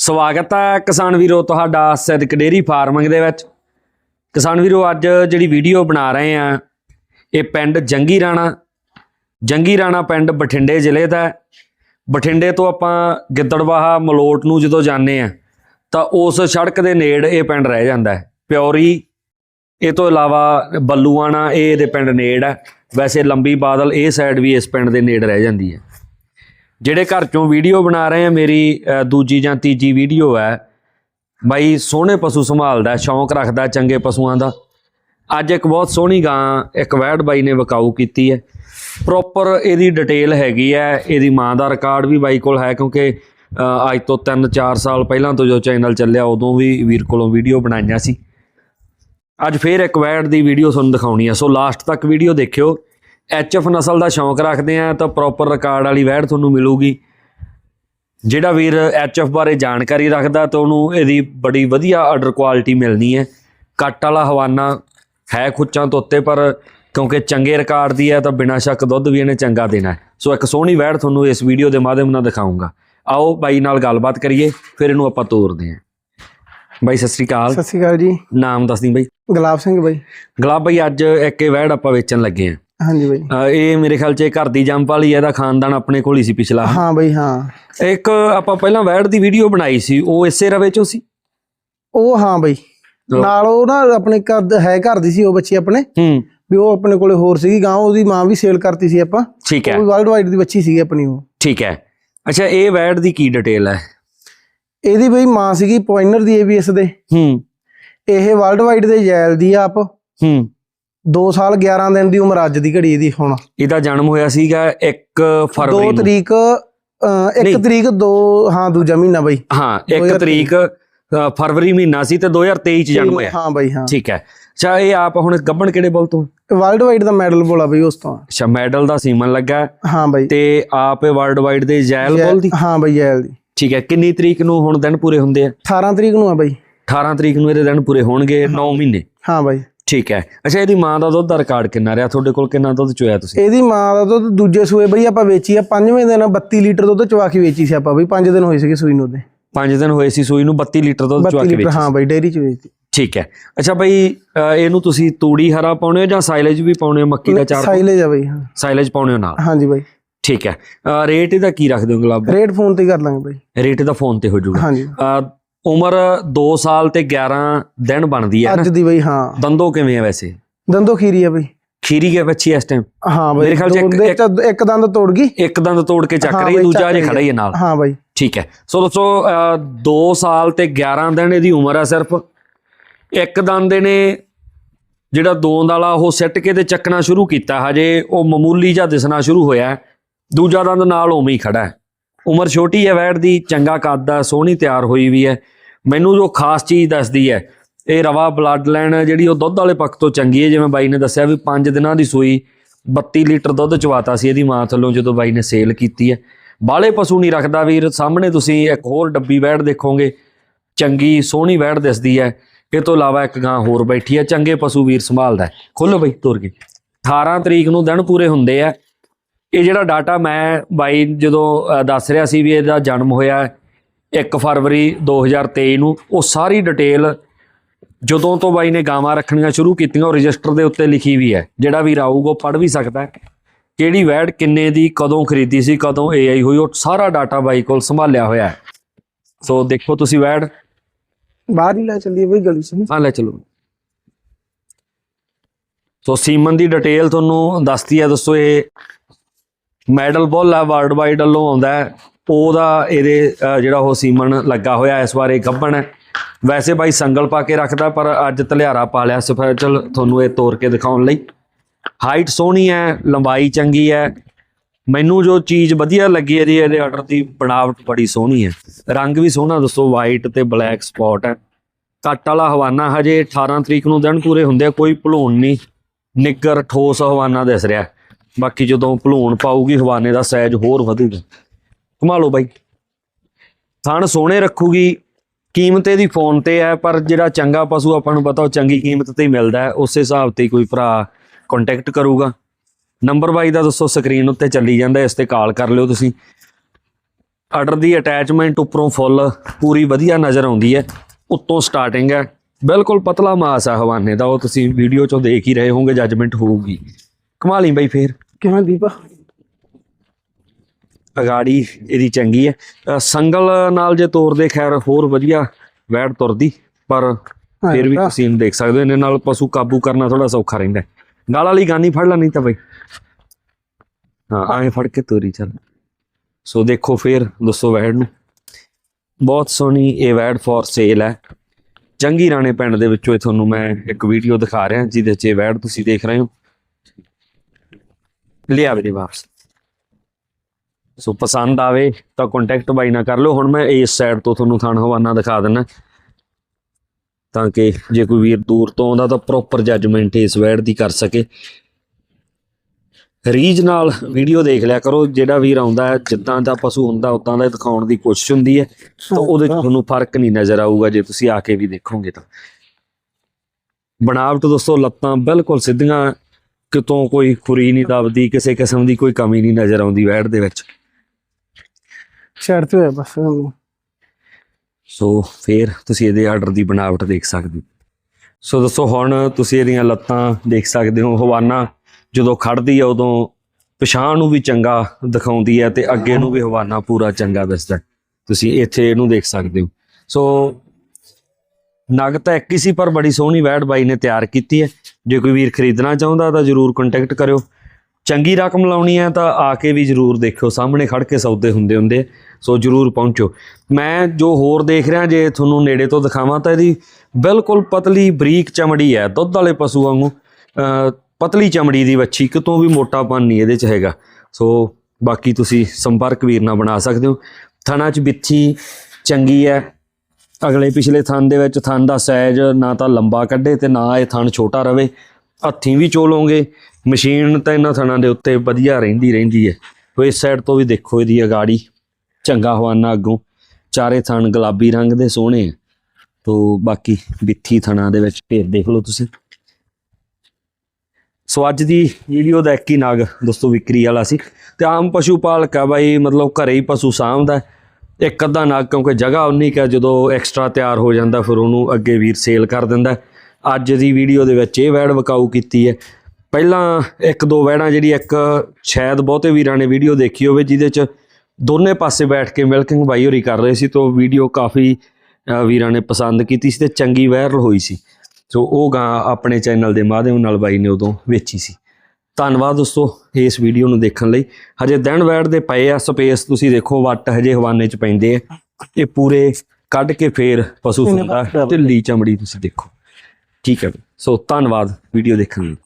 ਸਵਾਗਤ ਹੈ ਕਿਸਾਨ ਵੀਰੋ ਤੁਹਾਡਾ ਸਿੱਧਕ ਡੇਰੀ ਫਾਰਮਿੰਗ ਦੇ ਵਿੱਚ। ਕਿਸਾਨ ਵੀਰੋ, ਅੱਜ ਜਿਹੜੀ ਵੀਡੀਓ ਬਣਾ ਰਹੇ ਆ ਇਹ ਪਿੰਡ ਜੰਗੀ ਰਾਣਾ। ਜੰਗੀ ਰਾਣਾ ਪਿੰਡ ਬਠਿੰਡੇ ਜ਼ਿਲ੍ਹੇ ਦਾ ਬਠਿੰਡੇ ਤੋਂ ਆਪਾਂ ਗਿੱਦੜਵਾਹਾ, ਮਲੋਟ ਨੂੰ ਜਦੋਂ ਜਾਂਦੇ ਆ ਤਾਂ ਉਸ ਸੜਕ ਦੇ ਨੇੜ ਇਹ ਪਿੰਡ ਰਹਿ ਜਾਂਦਾ ਹੈ। ਪਿਉਰੀ ਇਹ ਤੋਂ ਇਲਾਵਾ ਬੱਲੂਆਣਾ, ਇਹ ਇਹਦੇ ਪਿੰਡ ਨੇੜ ਹੈ। ਵੈਸੇ ਲੰਬੀ ਬਾਦਲ ਇਹ ਸਾਈਡ ਵੀ ਇਸ ਪਿੰਡ ਦੇ ਨੇੜ ਰਹਿ ਜਾਂਦੀ ਹੈ। ਜਿਹੜੇ ਘਰ ਚੋਂ ਵੀਡੀਓ ਬਣਾ ਰਹੇ ਆ, ਮੇਰੀ ਦੂਜੀ ਜਾਂ ਤੀਜੀ ਵੀਡੀਓ ਹੈ। ਬਾਈ, ਸੋਹਣੇ ਪਸ਼ੂ ਸੰਭਾਲਦਾ, ਸ਼ੌਂਕ ਰੱਖਦਾ ਚੰਗੇ ਪਸ਼ੂਆਂ ਦਾ। ਅੱਜ ਇੱਕ ਬਹੁਤ ਸੋਹਣੀ ਗਾਂ, ਇੱਕ ਵੈੜ ਬਾਈ ਨੇ ਵਿਕਾਊ ਕੀਤੀ ਹੈ। ਪ੍ਰੋਪਰ ਇਹਦੀ ਡਿਟੇਲ ਹੈਗੀ ਹੈ, ਇਹਦੀ ਮਾਂ ਦਾ ਰਿਕਾਰਡ ਵੀ ਬਾਈ ਕੋਲ ਹੈ, ਕਿਉਂਕਿ ਅੱਜ ਤੋਂ 3-4 ਸਾਲ ਪਹਿਲਾਂ ਤੋਂ ਜੋ ਚੈਨਲ ਚੱਲਿਆ, ਉਦੋਂ ਵੀ ਵੀਰ ਕੋਲੋਂ ਵੀਡੀਓ ਬਣਾਈਆਂ ਸੀ। ਅੱਜ ਫੇਰ ਇੱਕ ਵੈੜ ਦੀ ਵੀਡੀਓ ਤੁਹਾਨੂੰ ਦਿਖਾਉਣੀ ਹੈ। ਸੋ ਲਾਸਟ ਤੱਕ ਵੀਡੀਓ ਦੇਖਿਓ। ਐਚਐਫ ਨਸਲ ਦਾ ਸ਼ੌਂਕ ਰੱਖਦੇ ਆ ਤਾਂ ਪ੍ਰੋਪਰ ਰਿਕਾਰਡ ਵਾਲੀ ਵੈੜ ਤੁਹਾਨੂੰ ਮਿਲੂਗੀ। ਜਿਹੜਾ ਵੀਰ ਐਚਐਫ ਬਾਰੇ ਜਾਣਕਾਰੀ ਰੱਖਦਾ ਤਾਂ ਉਹਨੂੰ ਇਹਦੀ ਬੜੀ ਵਧੀਆ ਆਰਡਰ ਕੁਆਲਿਟੀ ਮਿਲਣੀ ਹੈ। ਕੱਟ ਵਾਲਾ ਹਵਾਨਾ ਹੈ ਖੁੱਚਾਂ ਤੋਂ ਉੱਤੇ ਪਰ ਕਿਉਂਕਿ ਚੰਗੇ ਰਿਕਾਰਡ ਦੀ ਹੈ ਤਾਂ ਬਿਨਾਂ ਸ਼ੱਕ ਦੁੱਧ ਵੀ ਇਹਨੇ ਚੰਗਾ ਦੇਣਾ ਹੈ। ਸੋ ਇੱਕ ਸੋਹਣੀ ਵੈੜ ਤੁਹਾਨੂੰ ਇਸ ਵੀਡੀਓ ਦੇ ਮਾਧਿਅਮ ਨਾਲ ਦਿਖਾਉਂਗਾ ਆਓ ਬਾਈ ਨਾਲ ਗੱਲਬਾਤ ਕਰੀਏ ਫਿਰ ਇਹਨੂੰ ਆਪਾਂ ਤੋਰਦੇ ਹਾਂ। ਬਾਈ ਸਤਿ ਸ੍ਰੀ ਅਕਾਲ। ਸਤਿ ਸ਼੍ਰੀ ਅਕਾਲ ਜੀ। ਨਾਮ ਦੱਸ ਦੀ ਬਾਈ। ਗੁਲਾਬ ਸਿੰਘ ਬਾਈ। ਗੁਲਾਬ ਬਾਈ ਅੱਜ ਇੱਕ ਇਹ ਵੈੜ ਆਪਾਂ ਵੇਚਣ ਲੱਗੇ ਆ ਹਾਂਜੀ ਬਾਈ। ਇਹ ਮੇਰੇ ਖਿਆਲ 'ਚ ਇਹ ਘਰ ਦੀ ਜੰਮ ਵਾਲੀ ਹੈ ਇਹਦਾ ਖਾਨਦਾਨ ਆਪਣੇ ਕੋਲ ਹੀ ਸੀ ਪਿਛਲਾ। ਹਾਂ ਬਾਈ ਹਾਂ। ਇੱਕ ਆਪਾਂ ਪਹਿਲਾਂ ਵੈੜ ਦੀ ਵੀਡੀਓ ਬਣਾਈ ਸੀ ਉਹ ਇਸੇ ਰਵੇ ਚੋਂ ਸੀ? ਉਹ ਹਾਂ ਬਾਈ। ਨਾਲ ਉਹ ਨਾ ਆਪਣੇ ਘਰ ਦਾ- ਹੈ ਘਰ ਦੀ ਸੀ ਉਹ ਬੱਚੀ ਆਪਣੇ। ਹੂੰ। ਵੀ ਉਹ ਆਪਣੇ ਕੋਲੇ ਹੋਰ ਸੀਗੀ ਗਾਂ ਉਹਦੀ ਮਾਂ ਵੀ ਸੇਲ ਕਰਤੀ ਸੀ ਆਪਾਂ। ਠੀਕ ਹੈ। ਉਹ ਵਰਲਡ ਵਾਈਡ ਦੀ ਬੱਚੀ ਸੀਗੀ ਆਪਣੀ ਉਹ। ਠੀਕ ਹੈ। ਅੱਛਾ ਇਹ ਵੈੜ ਦੀ ਕੀ ਡਿਟੇਲ ਹੈ? ਇਹਦੀ ਬਈ ਮਾਂ ਸੀਗੀ ਪੋਇਨਰ ਦੀ ਏਬੀਐਸ ਦੇ। ਹੂੰ। ਇਹ ਵਰਲਡ ਵਾਈਡ ਦੇ ਜੈਲ ਦੀ ਆ ਆਪ। ਹੂੰ। 2 ਸਾਲ 11 ਦਿਨ ਦੀ ਉਮਰ ਅੱਜ ਦੀ ਘੜੀ ਇਹਦੀ ਹੁਣ। ਇਹਦਾ ਜਨਮ ਹੋਇਆ ਸੀਗਾ 1 ਫਰਵਰੀ 2 ਨੂੰ। ਤਰੀਕ 1 ਨਹੀਂ। ਤਰੀਕ 2 ਹਾਂ ਦੂਜਾ ਮਹੀਨਾ ਬਾਈ। ਹਾਂ 1 2023 ਤਰੀਕ ਫਰਵਰੀ ਮਹੀਨਾ ਸੀ ਤੇ 2023 ਚ ਜਨਮ ਹੋਇਆ। ਹਾਂ ਬਾਈ ਹਾਂ। ਠੀਕ ਹੈ। ਅੱਛਾ ਇਹ ਆਪ ਹੁਣ ਗੱਬਣ ਕਿਹੜੇ ਬੁੱਲ ਤੋਂ? ਵਰਲਡ ਵਾਈਡ ਦਾ ਮੈਡਲ ਬੋਲਾ ਬਈ ਉਸ ਤੋਂ। ਅੱਛਾ ਮੈਡਲ ਦਾ ਸੀਮਨ ਲੱਗਾ। ਹਾਂ ਬਾਈ। ਤੇ ਆਪ ਇਹ ਵਰਲਡ ਵਾਈਡ ਦੇ ਜੈਲ ਬੁੱਲ ਦੀ ਹਾਂ ਬਾਈ ਜੈਲ ਦੀ। ਠੀਕ ਹੈ ਕਿੰਨੀ ਤਰੀਕ ਨੂੰ ਹੁਣ ਦਿਨ ਪੂਰੇ ਹੁੰਦੇ ਆ? 18 ਤਰੀਕ ਨੂੰ ਆ ਬਾਈ। 18 ਤਰੀਕ ਨੂੰ ਇਹਦੇ ਦਿਨ ਪੂਰੇ ਹੋਣਗੇ 9 ਮਹੀਨੇ। ਹਾਂ ਬਾਈ। ਠੀਕ ਹੈ। ਅੱਛਾ ਇਹਦੀ ਮਾਂ ਦਾ ਦੁੱਧ ਦਾ ਰਿਕਾਰਡ ਕਿੰਨਾ ਰਿਹਾ? ਤੁਹਾਡੇ ਕੋਲ ਕਿੰਨਾ ਦੁੱਧ ਚੋਇਆ ਤੁਸੀਂ? ਇਹਦੀ ਮਾਂ ਦਾ ਦੁੱਧ ਦੂਜੇ ਸੂਏ ਬਈ ਆਪਾਂ ਵੇਚੀ ਆ। ਪੰਜਵੇਂ ਦਿਨ 32 ਲੀਟਰ ਦੁੱਧ ਚਵਾ ਕੇ ਵੇਚੀ ਸੀ ਆਪਾਂ ਬਈ 5 ਦਿਨ ਹੋਏ ਸੀਗੇ ਸੂਈ ਨੂੰ ਉਹਦੇ। 5 ਦਿਨ ਹੋਏ ਸੀ ਸੂਈ ਨੂੰ 32 ਲੀਟਰ ਦੁੱਧ 32 ਕੇ ਵੇਚੀ ਹਾਂ ਬਈ ਡੇਅਰੀ ਚ ਵੇਚੀ। ਠੀਕ ਹੈ। ਅੱਛਾ ਬਈ ਇਹਨੂੰ ਤੁਸੀਂ ਤੂੜੀ ਹਰਾ ਪਾਉਣੇ ਹੋ ਜਾਂ ਸਾਈਲੇਜ ਵੀ ਪਾਉਣੇ ਹੋ? ਮੱਕੀ ਦਾ ਚਾਰ ਸਾਈਲੇਜ ਆ ਬਈ ਹਾਂ। ਸਾਈਲੇਜ ਪਾਉਣੇ ਹੋ ਨਾਲ? ਹਾਂਜੀ ਬਾਈ। ਠੀਕ ਹੈ। ਰੇਟ ਇਹਦਾ ਕੀ ਰੱਖਦੇ ਹੋ ਗੁਲਾਬ ਰੇਟ ਫੋਨ ਤੇ ਕਰ ਲਾਂਗੇ ਬਾਈ। ਰੇਟ ਇਹਦਾ ਫੋਨ ਤੇ ਹੋ ਜਾਊਗਾ। ਹਾਂਜੀ। ਉਮਰ 2 ਸਾਲ ਤੇ 11 ਦਿਨ ਬਣਦੀ ਹੈ ਨਾ। ਅੱਜ ਦੀ ਬਈ ਹਾਂ। ਦੰਦੋ ਕਿਵੇਂ ਆ ਵੈਸੇ? ਦੰਦੋ ਖੀਰੀ ਆ ਬਈ। ਖੀਰੀ ਕੇ ਬੱਚੀ ਇਸ ਟਾਈਮ ਹਾਂ ਬਈ ਮੇਰੇ ਖਿਆਲ ਚ ਇੱਕ- ਦੰਦ ਤੋੜ ਗਈ। ਇੱਕ ਦੰਦ ਤੋੜ ਕੇ ਚੱਕ ਰਹੀ ਦੂਜਾ ਰਹੀ ਖੜਾ ਹੀ ਨਾਲ। ਹਾਂ ਬਾਈ। ਠੀਕ ਹੈ। ਸੋ ਦੋਸਤੋ 2 ਸਾਲ ਤੇ 11 ਦਿਨ ਇਹਦੀ ਉਮਰ ਹੈ ਸਿਰਫ। ਇੱਕ ਦੰਦ ਨੇ ਜਿਹੜਾ ਦੋਂਦ ਵਾਲਾ ਉਹ ਸਿੱਟ ਕੇ ਤੇ ਚੱਕਣਾ ਸ਼ੁਰੂ ਕੀਤਾ। ਹਜੇ ਉਹ ਮਾਮੂਲੀ ਜਿਹਾ ਦਿਸਣਾ ਸ਼ੁਰੂ ਹੋਇਆ। ਦੂਜਾ ਦੰਦ ਨਾਲ ਉਵੇਂ ਹੀ ਖੜਾ ਹੈ। ਉਮਰ ਛੋਟੀ ਹੈ, ਵੈੜ ਦੀ, ਚੰਗਾ ਕੱਦ ਹੈ ਸੋਹਣੀ ਤਿਆਰ ਹੋਈ ਵੀ ਹੈ। ਮੈਨੂੰ ਜੋ ਖਾਸ ਚੀਜ਼ ਦੱਸਦੀ ਹੈ, ਇਹ ਰਵਾ ਬਲੱਡ ਲਾਈਨ ਜਿਹੜੀ ਉਹ ਦੁੱਧ ਵਾਲੇ ਪੱਖ ਤੋਂ ਚੰਗੀ ਹੈ। ਜਿਵੇਂ ਬਾਈ ਨੇ ਦੱਸਿਆ ਵੀ 5 ਦਿਨਾਂ ਦੀ ਸੂਈ 32 ਲੀਟਰ ਦੁੱਧ ਚਵਾਤਾ ਸੀ ਇਹਦੀ ਮਾਂ ਥੱਲੋਂ ਜਦੋਂ ਬਾਈ ਨੇ ਸੇਲ ਕੀਤੀ ਹੈ। ਬਾਲੇ ਪਸ਼ੂ ਨਹੀਂ ਰੱਖਦਾ ਵੀਰ, ਸਾਹਮਣੇ ਤੁਸੀਂ ਇੱਕ ਹੋਰ ਡੱਬੀ ਵੈੜ ਦੇਖੋਗੇ। ਚੰਗੀ, ਸੋਹਣੀ ਵੈੜ ਦਿਸਦੀ ਹੈ। ਇਹ ਤੋਂ ਇਲਾਵਾ ਇੱਕ ਗਾਂ ਹੋਰ ਬੈਠੀ ਹੈ, ਚੰਗੇ ਪਸ਼ੂ ਵੀਰ ਸੰਭਾਲਦਾ ਹੈ। ਖੁੱਲੋ ਬਈ, ਤੁਰ ਕੇ। 18 ਤਰੀਕ ਨੂੰ ਦਿਨ ਪੂਰੇ ਹੁੰਦੇ ਆ। ਇਹ ਜਿਹੜਾ ਡਾਟਾ ਮੈਂ ਬਾਈ ਜਦੋਂ ਦੱਸ ਰਿਹਾ ਸੀ ਵੀ ਇਹਦਾ ਜਨਮ ਹੋਇਆ 1 ਫਰਵਰੀ 2023 ਨੂੰ ਉਹ ਸਾਰੀ ਡਿਟੇਲ ਜਦੋਂ ਤੋਂ ਬਾਈ ਨੇ ਗਾਵਾਂ ਰੱਖਣੀਆਂ ਸ਼ੁਰੂ ਕੀਤੀਆਂ ਉਹ ਰਜਿਸਟਰ ਦੇ ਉੱਤੇ ਲਿਖੀ ਵੀ ਹੈ। ਜਿਹੜਾ ਵੀ ਆਊਗਾ ਉਹ ਪੜ੍ਹ ਵੀ ਸਕਦਾ ਹੈ। ਕਿਹੜੀ ਵੈਡ ਕਿੰਨੇ ਦੀ ਕਦੋਂ ਖਰੀਦੀ ਸੀ ਕਦੋਂ ਏਆਈ ਹੋਈ ਉਹ ਸਾਰਾ ਡਾਟਾ ਬਾਈ ਕੋਲ ਸੰਭਾਲਿਆ ਹੋਇਆ ਹੈ। ਸੋ ਦੇਖੋ ਤੁਸੀਂ ਵੈਡ ਬਾਹਰ ਹੀ ਲੈ ਚੱਲੀਏ ਬਈ ਗਲੀ ਚ। ਆ ਲੈ ਚਲੋ। ਸੋ ਸੀਮਨ ਦੀ ਡਿਟੇਲ ਤੁਹਾਨੂੰ ਦੱਸਦੀ ਹੈ ਦੋਸਤੋ ਇਹ ਮੈਡਲ ਬੁੱਲ ਹੈ ਵਰਲਡ ਵਾਈਡ ਵੱਲੋਂ ਆਉਂਦਾ ਹੈ। ਉਹਦਾ ਇਹਦੇ ਜਿਹੜਾ ਉਹ ਸੀਮਨ ਲੱਗਾ ਹੋਇਆ ਇਸ ਵਾਰ ਇਹ ਗੱਭਣ ਹੈ। ਵੈਸੇ ਬਾਈ ਸੰਗਲ ਪਾ ਕੇ ਰੱਖਦਾ, ਪਰ ਅੱਜ ਤਲਿਆਰਾ ਪਾ ਲਿਆ ਸਪੈਸ਼ਲ ਤੁਹਾਨੂੰ ਇਹ ਤੋਰ ਕੇ ਦਿਖਾਉਣ ਲਈ। ਹਾਈਟ ਸੋਹਣੀ ਹੈ, ਲੰਬਾਈ ਚੰਗੀ ਹੈ। ਮੈਨੂੰ ਜੋ ਚੀਜ਼ ਵਧੀਆ ਲੱਗੀ ਇਹਦੀ, ਇਹਦੇ ਆਰਡਰ ਦੀ ਬਣਾਵਟ ਬੜੀ ਸੋਹਣੀ ਹੈ। ਰੰਗ ਵੀ ਸੋਹਣਾ, ਦੱਸੋ ਵਾਈਟ ਤੇ ਬਲੈਕ ਸਪੌਟ ਹੈ। ਕੱਟ ਵਾਲਾ ਹਵਾਨਾ ਹਜੇ 18 ਤਰੀਕ ਨੂੰ ਦਿਨ ਪੂਰੇ ਹੁੰਦੇ ਕੋਈ ਭਲੂਣ ਨਹੀਂ। ਨਿੱਗਰ, ਠੋਸ ਹਵਾਨਾ ਦਿਸ ਰਿਹਾ। ਬਾਕੀ ਜਦੋਂ ਭਲੂਣ ਪਾਊਗੀ, ਹਵਾਨੇ ਦਾ ਸਾਈਜ਼ ਹੋਰ ਵਧੂਗਾ। ਘੁਮਾ ਲਓ ਬਾਈ। ਥਣ ਸੋਹਣੇ ਰੱਖੂਗੀ। ਕੀਮਤ ਇਹਦੀ ਫੋਨ ਤੇ ਹੈ, ਪਰ ਜਿਹੜਾ ਚੰਗਾ ਪਸ਼ੂ ਆਪਾਂ ਨੂੰ ਪਤਾ ਉਹ ਚੰਗੀ ਕੀਮਤ ਤੇ ਹੀ ਮਿਲਦਾ ਹੈ। ਉਸੇ ਹਿਸਾਬ ਤੇ ਕੋਈ ਭਰਾ ਕੰਟੈਕਟ ਕਰੂਗਾ। ਨੰਬਰ ਬਾਈ ਦਾ ਦੱਸੋ ਸਕਰੀਨ ਉੱਤੇ ਚੱਲੀ ਜਾਂਦਾ ਇਸ ਤੇ ਕਾਲ ਕਰ ਲਿਓ ਤੁਸੀਂ। ਆਰਡਰ ਦੀ ਅਟੈਚਮੈਂਟ ਉੱਪਰੋਂ ਫੁੱਲ ਪੂਰੀ ਵਧੀਆ ਨਜ਼ਰ ਆਉਂਦੀ ਹੈ। ਉੱਤੋਂ ਸਟਾਰਟਿੰਗ ਹੈ। ਬਿਲਕੁਲ ਪਤਲਾ ਮਾਸ ਹੈ ਹਵਾਨੇ ਦਾ, ਉਹ ਤੁਸੀਂ ਵੀਡੀਓ ਚੋਂ ਦੇਖ ਹੀ ਰਹੇ ਹੋਵੋਗੇ ਜੱਜਮੈਂਟ ਹੋਊਗੀ। ਕਮਾਲੀ ਬਈ ਫੇਰ। ਕਿਵੇਂ ਦੀਪਾ? ਅਗਾੜੀ ਇਹਦੀ ਚੰਗੀ ਹੈ। ਸੰਗਲ ਨਾਲ ਜੇ ਤੋਰਦੇ ਖੈਰ ਹੋਰ ਵਧੀਆ ਵੈੜ ਤੁਰਦੀ ਪਰ ਫਿਰ ਵੀ। ਤੁਸੀਂ ਇਹਨੂੰ ਦੇਖ ਸਕਦੇ ਹੋ ਇਹਨੇ ਨਾਲ ਪਸ਼ੂ ਕਾਬੂ ਕਰਨਾ ਥੋੜਾ ਸੌਖਾ ਰਹਿੰਦਾ। ਗਾਲ ਵਾਲੀ ਗਾਨੀ ਫੜ ਲਾ ਨਹੀਂ ਤਾਂ ਬਈ। ਹਾਂ ਐਂ ਫੜ ਕੇ ਤੋਰੀ ਚੱਲ। ਸੋ ਦੇਖੋ ਫਿਰ ਦੱਸੋ ਵੈੜ ਨੂੰ। ਬਹੁਤ ਸੋਹਣੀ ਇਹ ਵੈੜ ਫॉर ਸੇਲ ਹੈ। ਚੰਗੀ ਰਾਣੇ ਪਿੰਡ ਦੇ ਵਿੱਚੋਂ ਇਹ ਤੁਹਾਨੂੰ ਮੈਂ ਇੱਕ ਵੀਡੀਓ ਦਿਖਾ ਰਿਹਾ ਜਿਹਦੇ 'ਚ ਇਹ ਵੈੜ ਤੁਸੀਂ ਦੇਖ ਰਹੇ ਹੋ। ਲਿਆ ਵੀਰੇ ਵਾਪਸ। ਸੋ ਪਸੰਦ ਆਵੇ ਤਾਂ ਕੰਟੈਕਟ ਬਾਈ ਨਾਲ ਕਰ ਲਿਓ। ਹੁਣ ਮੈਂ ਇਸ ਸਾਈਡ ਤੋਂ ਤੁਹਾਨੂੰ ਥਾਣ ਹਵਾਨਾ ਦਿਖਾ ਦਿੰਨਾ ਤਾਂ ਕਿ ਜੇ ਕੋਈ ਵੀਰ ਦੂਰ ਤੋਂ ਆਉਂਦਾ ਤਾਂ ਪ੍ਰੋਪਰ ਜੱਜਮੈਂਟ ਇਸ ਵੈਡ ਦੀ ਕਰ ਸਕੇ। ਰੀਜ ਨਾਲ ਵੀਡੀਓ ਦੇਖ ਲਿਆ ਕਰੋ। ਜਿਹੜਾ ਵੀਰ ਆਉਂਦਾ ਹੈ ਜਿੱਦਾਂ ਦਾ ਪਸ਼ੂ ਹੁੰਦਾ ਉਦਾਂ ਦਾ ਦਿਖਾਉਣ ਦੀ ਕੋਸ਼ਿਸ਼ ਹੁੰਦੀ ਹੈ। ਤਾਂ ਉਹਦੇ ਤੁਹਾਨੂੰ ਫ਼ਰਕ ਨਹੀਂ ਨਜ਼ਰ ਆਊਗਾ ਜੇ ਤੁਸੀਂ ਆ ਕੇ ਵੀ ਦੇਖੋਗੇ ਤਾਂ। ਬਣਾਵਟ ਦੋਸਤੋ ਲੱਤਾਂ ਬਿਲਕੁਲ ਸਿੱਧੀਆਂ ਕਿਤੋਂ ਕੋਈ ਖੁਰੀ ਨਹੀਂ ਦਬਦੀ ਕਿਸੇ ਕਿਸਮ ਦੀ ਕੋਈ ਕਮੀ ਨਹੀਂ ਨਜ਼ਰ ਆਉਂਦੀ ਵੈੜ ਦੇ ਵਿੱਚ ਸਾਈਡ ਤੇ ਹੋਇਆ ਬਸ। ਸੋ ਫਿਰ ਤੁਸੀਂ ਇਹਦੇ ਆਰਡਰ ਦੀ ਬਣਾਵਟ ਦੇਖ ਸਕਦੇ ਹੋ ਸੋ ਦੋਸਤੋ ਹੁਣ ਤੁਸੀਂ ਇਹਦੀਆਂ ਲੱਤਾਂ ਦੇਖ ਸਕਦੇ ਹੋ ਹਵਾਨਾ ਜਦੋਂ ਖੜਦੀ ਹੈ ਉਦੋਂ ਪਛਾਣ ਨੂੰ ਵੀ ਚੰਗਾ ਦਿਖਾਉਂਦੀ ਹੈ ਤੇ ਅੱਗੇ ਨੂੰ ਵੀ ਹਵਾਨਾ ਪੂਰਾ ਚੰਗਾ ਦਿਸਦਾ। ਤੁਸੀਂ ਇੱਥੇ ਇਹਨੂੰ ਦੇਖ ਸਕਦੇ ਹੋ ਸੋ ਨਗ ਤਾਂ ਇੱਕ ਹੀ ਸੀ ਪਰ ਬੜੀ ਸੋਹਣੀ ਵੈੜ ਬਾਈ ਨੇ ਤਿਆਰ ਕੀਤੀ ਹੈ ਜੇ ਕੋਈ ਵੀਰ ਖਰੀਦਣਾ ਚਾਹੁੰਦਾ ਤਾਂ ਜਰੂਰ ਕੰਟੈਕਟ ਕਰਿਓ। ਚੰਗੀ ਰਕਮ ਲਾਉਣੀ ਹੈ ਤਾਂ ਆ ਕੇ ਵੀ ਜਰੂਰ ਦੇਖਿਓ, ਸਾਹਮਣੇ ਖੜ ਕੇ ਸੌਦੇ ਹੁੰਦੇ ਹੁੰਦੇ, ਸੋ ਜਰੂਰ ਪਹੁੰਚੋ। ਮੈਂ ਜੋ ਹੋਰ ਦੇਖ ਰਿਹਾ, ਜੇ ਤੁਹਾਨੂੰ ਨੇੜੇ ਤੋਂ ਦਿਖਾਵਾਂ ਤਾਂ ਇਹਦੀ ਬਿਲਕੁਲ ਪਤਲੀ ਬਰੀਕ ਚਮੜੀ ਹੈ, ਦੁੱਧ ਵਾਲੇ ਪਸ਼ੂ ਵਾਂਗੂ। ਪਤਲੀ ਚਮੜੀ ਦੀ ਵੱਛੀ, ਕਿਤੋਂ ਵੀ ਮੋਟਾਪਨ ਨਹੀਂ ਇਹਦੇ ਚ ਹੈਗਾ। ਸੋ ਬਾਕੀ ਤੁਸੀਂ ਸੰਪਰਕ ਵੀਰ ਨਾਲ ਬਣਾ ਸਕਦੇ ਹੋ। ਥਣਾ ਚ ਬਿੱਥੀ ਚੰਗੀ ਹੈ ਅਗਲੇ ਪਿਛਲੇ ਥਣ ਦੇ ਵਿੱਚ ਥਣ ਦਾ ਸਾਈਜ਼ ਨਾ ਤਾਂ ਲੰਬਾ ਕੱਢੇ ਤੇ ਨਾ ਇਹ ਥਣ ਛੋਟਾ ਰਵੇ। ਹੱਥੀਂ ਵੀ ਚੋਲੋਂਗੇ ਮਸ਼ੀਨ ਤਾਂ ਇਹਨਾਂ ਥਣਾਂ ਦੇ ਉੱਤੇ ਵਧੀਆ ਰਹਿੰਦੀ ਰਹਿੰਦੀ ਹੈ। ਤੋ ਇਸ ਸਾਈਡ ਤੋਂ ਵੀ ਦੇਖੋ ਇਹਦੀ ਅਗਾੜੀ। ਚੰਗਾ ਹਵਾਨਾ ਅੱਗੋਂ। ਚਾਰੇ ਥਣ ਗੁਲਾਬੀ ਰੰਗ ਦੇ ਸੋਹਣੇ ਆ। ਤੋ ਬਾਕੀ ਬਿੱਥੀ ਥਣਾਂ ਦੇ ਵਿੱਚ ਭੇਦ ਦੇਖ ਲਓ ਤੁਸੀਂ। ਸੋ ਅੱਜ ਦੀ ਵੀਡੀਓ ਦਾ ਇੱਕ ਹੀ ਨਾਗ ਦੋਸਤੋ ਵਿਕਰੀ ਵਾਲਾ ਸੀ। ਤੇ ਆਮ ਪਸ਼ੂ ਪਾਲਕ ਆ ਬਾਈ, ਮਤਲਬ ਘਰੇ ਹੀ ਪਸ਼ੂ ਸਾਂਭਦਾ। ਇੱਕ ਅੱਧਾ ਨਾਗ, ਕਿਉਂਕਿ ਜਗ੍ਹਾ ਉਨੀ ਕੁ ਜਦੋਂ ਐਕਸਟਰਾ ਤਿਆਰ ਹੋ ਜਾਂਦਾ, ਫਿਰ ਉਹਨੂੰ ਅੱਗੇ ਵੀਰ ਸੇਲ ਕਰ ਦਿੰਦਾ ਅੱਜ ਦੀ ਵੀਡੀਓ ਦੇ ਵਿੱਚ ਇਹ ਵੈੜ ਵਕਾਊ ਕੀਤੀ ਹੈ। ਪਹਿਲਾਂ ਇੱਕ ਦੋ ਵੈੜਾਂ ਜਿਹੜੀ ਇੱਕ ਸ਼ਾਇਦ ਬਹੁਤੇ ਵੀਰਾਂ ਨੇ ਵੀਡੀਓ ਦੇਖੀ ਹੋਵੇ, ਜਿਹਦੇ ਚ ਦੋਨੇ ਪਾਸੇ ਬੈਠ ਕੇ ਮਿਲਕਿੰਗ ਬਾਈ ਹੋਰੀ ਕਰ ਰਹੇ ਸੀ, ਤੋਂ ਵੀਡੀਓ ਕਾਫੀ ਵੀਰਾਂ ਨੇ ਪਸੰਦ ਕੀਤੀ ਸੀ ਤੇ ਚੰਗੀ ਵਾਇਰਲ ਹੋਈ ਸੀ। ਸੋ ਉਹ ਗਾਂ ਆਪਣੇ ਚੈਨਲ ਦੇ ਮਾਧਿਅਮ ਨਾਲ ਬਾਈ ਨੇ ਉਦੋਂ ਵੇਚੀ ਸੀ। ਧੰਨਵਾਦ ਦੋਸਤੋ ਇਸ ਵੀਡੀਓ ਨੂੰ ਦੇਖਣ ਲਈ। ਹਜੇ ਦਿਨ ਵੈੜ ਦੇ ਪਏ ਆ ਸਪੇਸ ਤੁਸੀਂ ਦੇਖੋ ਵੱਟ ਹਜੇ ਹਵਾਨੇ ਚ ਪੈਂਦੇ ਆ। ਇਹ ਪੂਰੇ ਕੱਢ ਕੇ ਫੇਰ ਪਸ਼ੂ ਸੁੰਦਾ ਢਿੱਲੀ ਚਮੜੀ ਤੁਸੀਂ ਦੇਖੋ। ਠੀਕ ਹੈ ਸੋ ਧੰਨਵਾਦ ਵੀਡੀਓ ਦੇਖਣ ਲਈ।